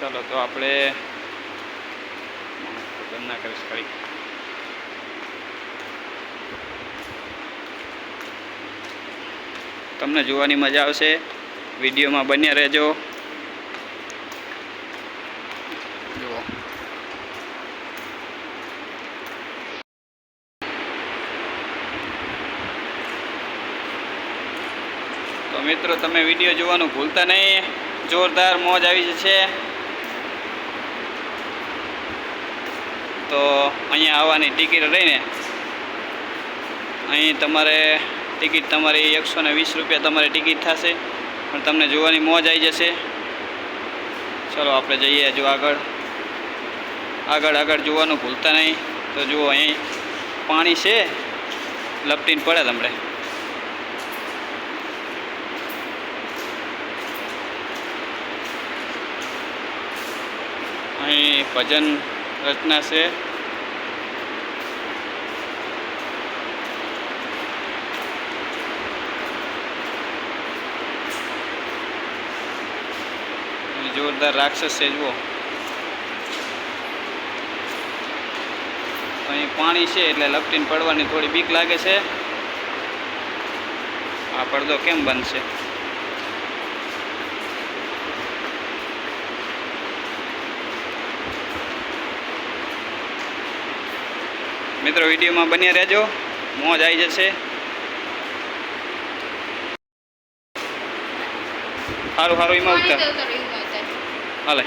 ચાલો, તો આપણે બંધ કરીશ કરી તમને જોવાની મજા આવશે. વિડીયોમાં બન્યા રહેજો. જુઓ. તો મિત્રો, તમે વીડિયો જોવાનું ભૂલતા નહીં. જોરદાર મોજ આવી જશે. તો અહીંયા આવવાની ટિકિટ રહીને અહીં તમારે ટિકિટ તમારી એકસો ને વીસ રૂપિયા તમારી ટિકિટ થશે. પણ તમને જોવાની મોજ આવી જશે. ચલો આપણે જઈએ જો આગળ. આગળ આગળ જોવાનું ભૂલતા નહીં. તો જુઓ અહીં પાણી છે. લપટીને પડે તમને. અહીં ભજન રચના છે. જોરદાર રાક્ષસ છે, જુઓ. અહીં પાણી છે એટલે લપટીને પડવાની થોડી બીક લાગે છે. આ પડદો કેમ બનશે મિત્રો વિડીયોમાં બન્યા રહેજો. મોજ આવી જશે. સારું સારું એમાં ઉતાર. હાલે.